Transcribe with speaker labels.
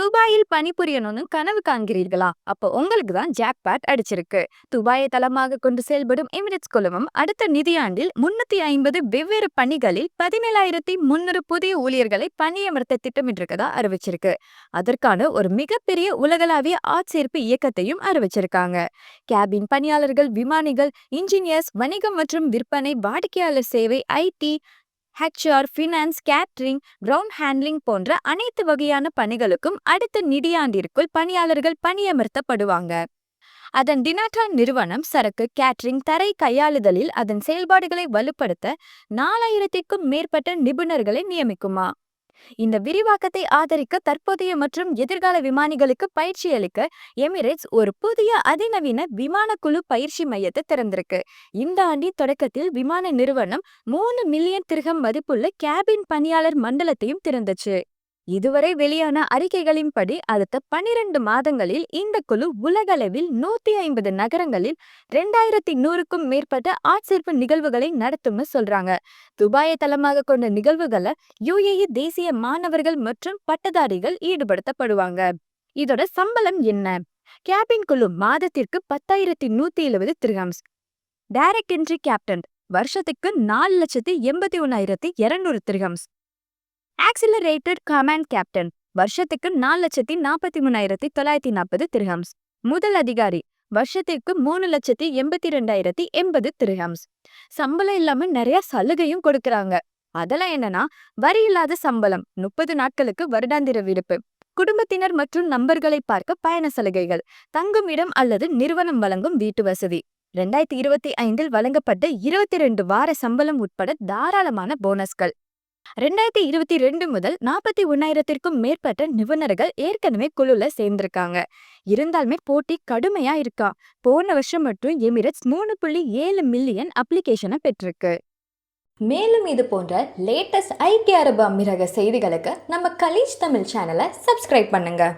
Speaker 1: துபாயில் பணிபுரியணும்னு கனவு காண்கிறீர்களா? அப்போ உங்களுக்கு தான் ஜாக்பேட் அடிச்சிருக்கு. துபாயை தளமாக கொண்டு செயல்படும் எமிரேட்ஸ் குழுமம் அடுத்த நிதியாண்டில் முன்னூத்தி ஐம்பது வெவ்வேறு பணிகளில் பதினேழாயிரத்தி முன்னூறு புதிய ஊழியர்களை பணியமர்த்த திட்டமிட்டிருக்கதா அறிவிச்சிருக்கு. அதற்கான ஒரு மிகப்பெரிய உலகளாவிய ஆட்சேர்ப்பு இயக்கத்தையும் அறிவிச்சிருக்காங்க. கேபின் பணியாளர்கள் விமானிகள் இன்ஜினியர்ஸ் வணிகம் மற்றும் விற்பனை வாடிக்கையாளர் சேவை IT HR finance catering ground handling போன்ற அனைத்து வகையான பணிகளுக்கும் அடுத்த நிதியாண்டிற்குள் பணியாளர்கள் பணியமர்த்தப்படுவாங்க. அதன் டினாட்டா நிறுவனம் சரக்கு கேட்ரிங் தரை கையாளுதலில் அதன் செயல்பாடுகளை வலுப்படுத்த நாலாயிரத்திற்கும் மேற்பட்ட நிபுணர்களை நியமிக்குமா? இந்த விரிவாக்கத்தை ஆதரிக்க தற்போதைய மற்றும் எதிர்கால விமானிகளுக்கு பயிற்சி அளிக்க எமிரேட்ஸ் ஒரு புதிய அதிநவீன விமான குழு பயிற்சி மையத்தை திறந்திருக்கு. இந்த ஆண்டின் தொடக்கத்தில் விமான நிறுவனம் மூணு மில்லியன் திருகம் மதிப்புள்ள கேபின் பணியாளர் மண்டலத்தையும் திறந்துச்சு. இதுவரை வெளியான அறிக்கைகளின்படி அடுத்த பனிரெண்டு மாதங்களில் இந்த குழு உலகளவில் நூத்தி ஐம்பது நகரங்களில் ரெண்டாயிரத்தி நூறுக்கும் மேற்பட்ட ஆட்சேர்ப்பு நிகழ்வுகளை நடத்தும்னு சொல்றாங்க. துபாயை தளமாக கொண்ட நிகழ்வுகளை யுஏஇ தேசிய மாணவர்கள் மற்றும் பட்டதாரிகள் ஈடுபடுத்தப்படுவாங்க. இதோட சம்பளம் என்ன? கேபின் குழு மாதத்திற்கு பத்தாயிரத்தி நூத்தி எழுபது திரகம்ஸ் டைரக்ட் என்ட்ரி கேப்டன் வருஷத்துக்கு நாலு லட்சத்தி எண்பத்தி ஒன்னாயிரத்தி இருநூறு திரகம்ஸ் ஆக்சிலரேட்டட் கமாண்ட் கேப்டன் வருஷத்துக்கு நாலு லட்சத்தி நாற்பத்தி மூணாயிரத்தி தொள்ளாயிரத்தி நாற்பது திருஹம்ஸ். முதல் அதிகாரி. வருஷத்திற்கு மூணு லட்சத்தி எண்பத்தி ரெண்டாயிரத்தி எண்பது திருஹம்ஸ். சம்பளம் இல்லாம நிறைய சலுகையும் கொடுக்கறாங்க. அதெல்லாம் என்னன்னா வரி இல்லாத சம்பளம். முப்பது நாட்களுக்கு வருடாந்திர விடுப்பு. குடும்பத்தினர் மற்றும் நண்பர்களை பார்க்க பயண சலுகைகள். தங்கும் இடம் அல்லது நிறுவனம் வழங்கும் வீட்டு வசதி. ரெண்டாயிரத்தி இருபத்தி ஐந்தில் வழங்கப்பட்ட இருபத்தி ரெண்டு வார சம்பளம் உட்பட தாராளமான போனஸ்கள். ரெண்டாயிரத்தி இருபத்தி ரெண்டு முதல் நாற்பத்தி ஒன்னாயிரத்திற்கும் மேற்பட்ட நிபுணர்கள் ஏற்கனவே குழுல சேர்ந்திருக்காங்க. இருந்தாலுமே போட்டி கடுமையா இருக்கா? போன வருஷம் மட்டும் எமிரேட்ஸ் மூணு புள்ளி ஏழு மில்லியன் அப்ளிகேஷனை பெற்றிருக்கு.
Speaker 2: மேலும் இது போன்ற லேட்டஸ்ட் ஐக்கிய அரபு அமீரக செய்திகளுக்கு நம்ம கலீஜ் தமிழ் சேனலை சப்ஸ்கிரைப் பண்ணுங்க.